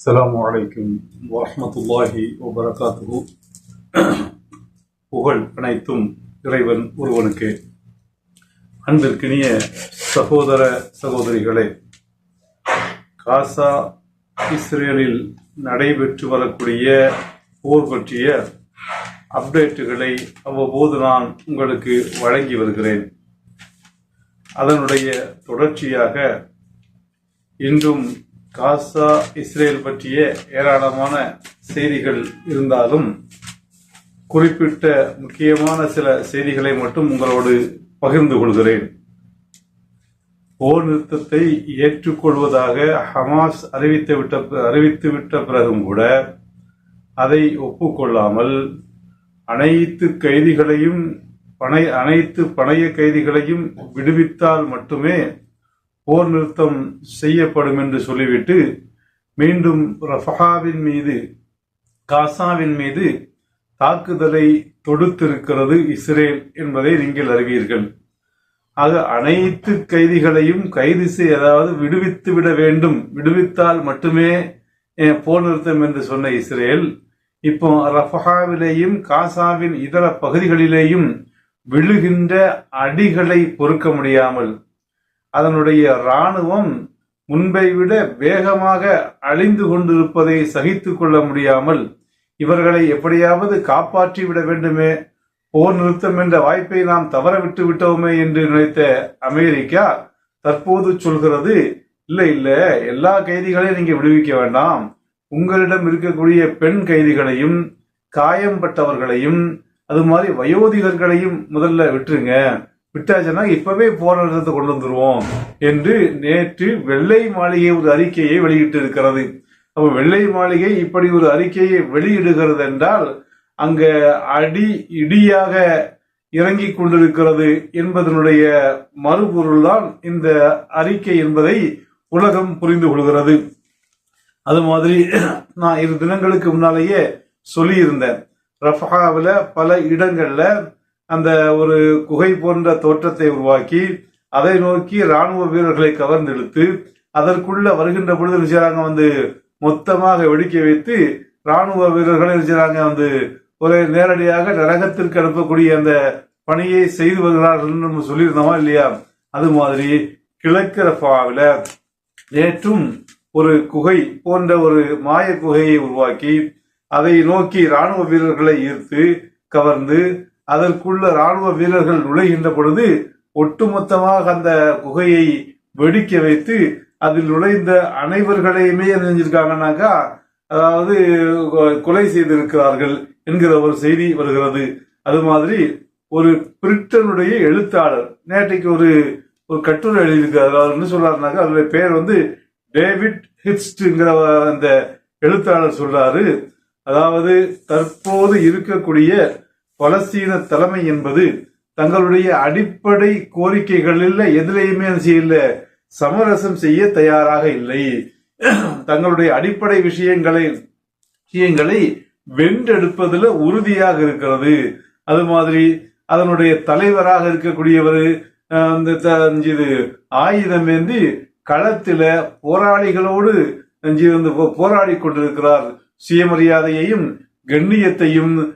அஸ்ஸலாமு அலைக்கும் வரமத்துல்லாஹி வபரகாத்துஹு புகழ் அனைத்தும் இறைவன் ஒருவனுக்கு. அன்பிற்கினிய சகோதர சகோதரிகளே காசா இஸ்ரேலில் நடைபெற்று வரக்கூடிய போர் பற்றிய அப்டேட்டுகளை அவ்வப்போது நான் உங்களுக்கு வழங்கி வருகிறேன். அதனுடைய தொடர்ச்சியாக இன்றும் காசா இஸ்ரேல் பற்றிய ஏராளமான செய்திகள் இருந்தாலும் குறிப்பிட்ட முக்கியமான சில செய்திகளை மட்டும் உங்களோடு பகிர்ந்து கொள்கிறேன். போர் நிறுத்தத்தை ஏற்றுக்கொள்வதாக ஹமாஸ் அறிவித்து விட்ட அறிவித்து விட்ட பிறகும் கூட அதை ஒப்புக்கொள்ளாமல் அனைத்து கைதிகளையும் பனை அனைத்து பணைய கைதிகளையும் விடுவித்தால் மட்டுமே போர் நிறுத்தம் செய்யப்படும் என்று சொல்லிவிட்டு மீண்டும் ரஃபஹாவின் மீது காசாவின் மீது தாக்குதலை தொடுத்திருக்கிறது இஸ்ரேல் என்பதை நீங்கள் அறிவீர்கள். ஆக அனைத்து கைதிகளையும் கைது செய்ய அதாவது விடுவித்து விட வேண்டும். விடுவித்தால் மட்டுமே போர் நிறுத்தம் என்று சொன்ன இஸ்ரேல் இப்போ ரஃபஹாவிலேயும் காசாவின் இதர பகுதிகளிலேயும் விழுகின்ற அடிகளை பொறுக்க முடியாமல் அதனுடைய ராணுவம் முன்பை விட வேகமாக அழிந்து கொண்டிருப்பதை சகித்து கொள்ள முடியாமல் இவர்களை எப்படியாவது காப்பாற்றி விட வேண்டுமே? போர் நிறுத்தம் என்ற வாய்ப்பை நாம் தவற விட்டு விட்டோமே என்று நினைத்த அமெரிக்கா தற்போது சொல்கிறது இல்ல இல்ல எல்லா கைதிகளையும் நீங்க விடுவிக்க வேண்டாம். உங்களிடம் இருக்கக்கூடிய பெண் கைதிகளையும் காயம்பட்டவர்களையும் அது மாதிரி வயோதிகர்களையும் முதல்ல விட்டுருங்க. விட்டாச்சுன்னா இப்பவே போராட்டத்தை கொண்டு வந்துருவோம் என்று நேற்று வெள்ளை மாளிகை ஒரு அறிக்கையை வெளியிட்டு இருக்கிறது அப்போ வெள்ளை மாளிகை இப்படி ஒரு அறிக்கையை வெளியிடுகிறது என்றால் அங்க அடி இடியாக இறங்கிக் கொண்டிருக்கிறது என்பதனுடைய மறுபொருள்தான் இந்த அறிக்கை என்பதை உலகம் புரிந்து கொள்கிறது. அது மாதிரி நான் இரு தினங்களுக்கு முன்னாலேயே சொல்லியிருந்தேன். ரஃபாவில் பல இடங்களில் அந்த ஒரு குகை போன்ற தோற்றத்தை உருவாக்கி அதை நோக்கி ராணுவ வீரர்களை கவர்ந்தெடுத்து அதற்குள்ள வருகின்ற பொழுது நிச்சயராங்க வந்து மொத்தமாக வெடிக்க வைத்து ராணுவ வீரர்களை நிச்சயராங்க வந்து ஒரு நேரடியாக நரகத்திற்கு அனுப்பக்கூடிய அந்த பணியை செய்து வருகிறார்கள் நம்ம சொல்லியிருந்தோமா இல்லையா? அது மாதிரி கிழக்கு நேற்றும் ஒரு குகை போன்ற ஒரு மாய குகையை உருவாக்கி அதை நோக்கி ராணுவ வீரர்களை ஈர்த்து கவர்ந்து அதற்குள்ள ராணுவ வீரர்கள் நுழைகின்ற பொழுது ஒட்டுமொத்தமாக அந்த குகையை வெடிக்க வைத்து அதில் நுழைந்த அனைவர்களையுமே என்ன செஞ்சிருக்காங்கன்னாக்கா அதாவது கொலை செய்திருக்கிறார்கள் என்கிற ஒரு செய்தி வருகிறது. அது மாதிரி ஒரு பிரிட்டனுடைய எழுத்தாளர் நேற்றைக்கு ஒரு ஒரு கட்டுரை எழுதியிருக்கிறார் அவர் என்ன சொல்றாருனாக்கா அதனுடைய பெயர் வந்து டேவிட் ஹிட்ஸ்ட்ங்கிற அந்த எழுத்தாளர் சொல்றாரு. அதாவது தற்போது இருக்கக்கூடிய பலஸ்தீன தலைமை என்பது தங்களுடைய அடிப்படை கோரிக்கைகளில் எதிலையுமே என்ன செய்யல சமரசம் செய்ய தயாராக இல்லை. தங்களுடைய அடிப்படை விஷயங்களை விஷயங்களை வென்றெடுப்பதில் உறுதியாக இருக்கிறது. அது மாதிரி அதனுடைய தலைவராக இருக்கக்கூடியவர் இது ஆயுதம் ஏந்தி களத்தில போராளிகளோடு வந்து போ- போராடி கொண்டிருக்கிறார். சுயமரியாதையையும் கண்ணியத்தையும்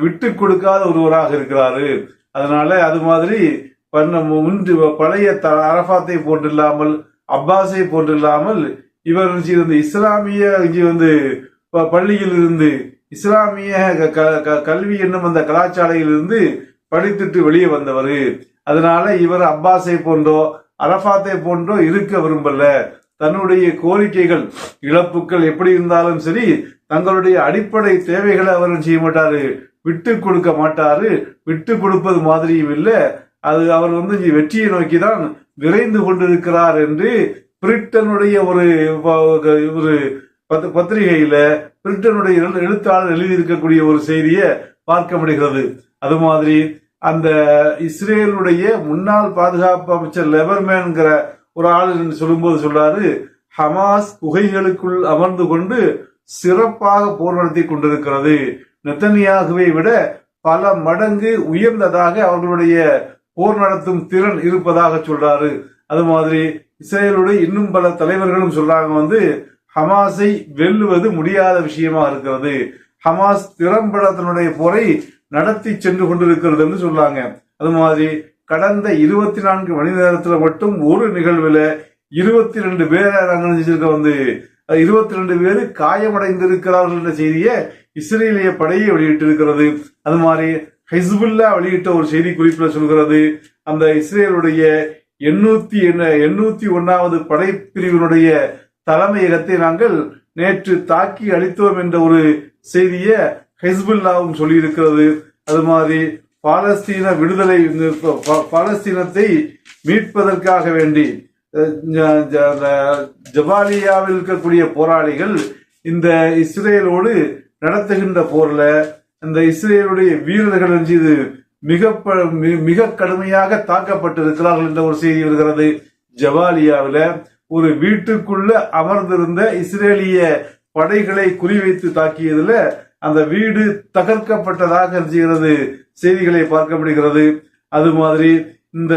விட்டு கொடுக்காத ஒருவராக இருக்கிறாரு. அதனால அது மாதிரி பண்ண முன்று பழைய த- அரபாத்தை போன்றில்லாமல் அப்பாஸை போன்றில்லாமல் இவர் இந்த இஸ்லாமிய வந்து பள்ளியில் இருந்து இஸ்லாமிய க- க- க- கல்வி என்னும் அந்த கலாச்சாலையில் இருந்து படித்துட்டு வெளியே வந்தவர். அதனால இவர் அப்பாஸை போன்றோ அரபாத்தை போன்றோ இருக்க விரும்பல. தன்னுடைய கோரிக்கைகள் இழப்புகள் எப்படி இருந்தாலும் சரி தங்களுடைய அடிப்படை தேவைகளை அவர் செய்ய மாட்டாரு? விட்டு கொடுக்க மாட்டாரு. விட்டு கொடுப்பது மாதிரியும் இல்லை. அது அவர் வந்து வெற்றியை நோக்கி தான் விரைந்து கொண்டிருக்கிறார் என்று பிரிட்டனுடைய ஒரு ஒரு பத்திரிகையில பிரிட்டனுடைய எழுத்தாளர் எழுதியிருக்கக்கூடிய ஒரு செய்தியை பார்க்க முடிகிறது. அது மாதிரி அந்த இஸ்ரேலுடைய முன்னாள் பாதுகாப்பு அமைச்சர் லெபர்மேன்ங்கிற ஒரு ஆள் என்று சொல்லும்போது சொல்றாரு ஹமாஸ் குகைகளுக்குள் அமர்ந்து கொண்டு சிறப்பாக போர் நடத்தி கொண்டிருக்கிறது. நெத்தனியாகவே விட பல மடங்கு உயர்ந்ததாக அவர்களுடைய போர் நடத்தும் திறன் இருப்பதாக சொல்றாரு. அது மாதிரி இஸ்ரேலுடைய இன்னும் பல தலைவர்களும் சொல்றாங்க வந்து ஹமாஸை வெல்லுவது முடியாத விஷயமா இருக்கிறது. ஹமாஸ் திறம்பட தன்னுடைய போரை நடத்தி சென்று கொண்டிருக்கிறது என்று சொல்றாங்க அது மாதிரி கடந்த இருபத்தி நான்கு மணி நேரத்துல மட்டும் ஒரு நிகழ்வுல இருபத்தி ரெண்டு பேரை நாங்கள் நினைச்சிருக்க வந்து இருபத்தி ரெண்டு பேர் காயமடைந்திருக்கிறார்கள் என்ற செய்தியை இஸ்ரேலிய படையை வெளியிட்டிருக்கிறது. அது மாதிரி ஹிஸ்புல்லா வெளியிட்ட ஒரு செய்தி குறிப்பில் சொல்கிறது அந்த இஸ்ரேலுடைய எண்ணூத்தி எண்ணூத்தி ஒன்னாவது படைப்பிரிவினுடைய தலைமையகத்தை நாங்கள் நேற்று தாக்கி அளித்தோம் என்ற ஒரு செய்தியை ஹிஸ்புல்லாவும் சொல்லியிருக்கிறது. அது மாதிரி பாலஸ்தீன விடுதலை பா- பாலஸ்தீனத்தை மீட்பதற்காக வேண்டி ஜபாலியாவில் இருக்கக்கூடிய போராளிகள் இந்த இஸ்ரேலோடு நடத்துகின்ற போர்ல இந்த இஸ்ரேலுடைய வீரர்கள் இது மிக ப- மிக கடுமையாக தாக்கப்பட்டிருக்கிறார்கள் என்ற ஒரு செய்தி வருகிறது. ஜவாலியாவில ஒரு வீட்டுக்குள்ள அமர்ந்திருந்த இஸ்ரேலிய படைகளை குறிவைத்து தாக்கியதுல அந்த வீடு தகர்க்கப்பட்டதாக இருக்கிறது செய்திகளை பார்க்க முடிகிறது. அது மாதிரி இந்த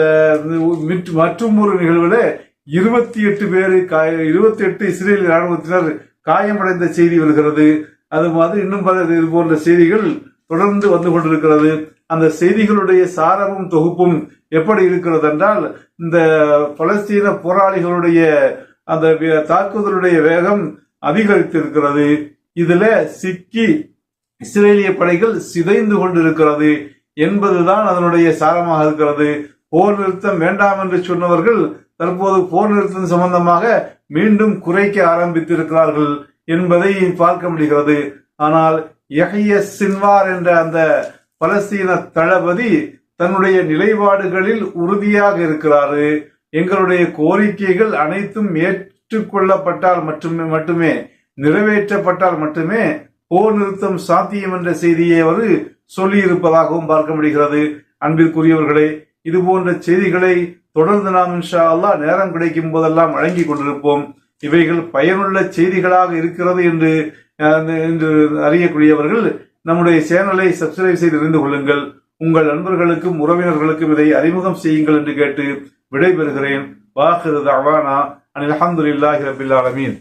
மற்றும் ஒரு நிகழ்வுல இருபத்தி எட்டு பேர் இருபத்தி எட்டு இஸ்ரேல் ராணுவத்தினர் காயமடைந்த செய்தி வருகிறது. அது மாதிரி இன்னும் பல இது போன்ற செய்திகள் தொடர்ந்து வந்து கொண்டிருக்கிறது. அந்த செய்திகளுடைய சாரமும் தொகுப்பும் எப்படி இருக்கிறது என்றால் இந்த பலஸ்தீன போராளிகளுடைய அந்த வே- தாக்குதலுடைய வேகம் அதிகரித்திருக்கிறது. இதுல சிக்கி இஸ்ரேலிய படைகள் சிதைந்து கொண்டிருக்கிறது என்பதுதான் அதனுடைய சாரமாக இருக்கிறது. போர் நிறுத்தம் வேண்டாம் என்று சொன்னவர்கள் தற்போது போர் நிறுத்தம் சம்பந்தமாக மீண்டும் குறைக்க ஆரம்பித்திருக்கிறார்கள் என்பதை பார்க்க முடிகிறது. ஆனால் எஹைய சின்வார் என்ற அந்த பலஸ்தீன தளபதி தன்னுடைய நிலைப்பாடுகளில் உறுதியாக இருக்கிறாரு. எங்களுடைய கோரிக்கைகள் அனைத்தும் ஏற்றுக்கொள்ளப்பட்டால் மட்டுமே மட்டுமே நிறைவேற்றப்பட்டால் மட்டுமே போர் நிறுத்தம் சாத்தியம் என்ற செய்தியை அவர் சொல்லியிருப்பதாகவும் பார்க்க முடிகிறது அன்பிற்குரியவர்களே இது போன்ற செய்திகளை தொடர்ந்து நாம் இன்ஷா அல்லா நேரம் கிடைக்கும் போதெல்லாம் வழங்கி கொண்டிருப்போம். இவைகள் பயனுள்ள செய்திகளாக இருக்கிறது என்று என்று அறியக்கூடியவர்கள் நம்முடைய சேனலை சப்ஸ்கிரைப் செய்து இருந்து கொள்ளுங்கள். உங்கள் நண்பர்களுக்கும் உறவினர்களுக்கும் இதை அறிமுகம் செய்யுங்கள் என்று கேட்டு விடைபெறுகிறேன். வாஹிரு தவானா அனில் அஹமதுல்லாஹி ரபில் ஆலமீன்.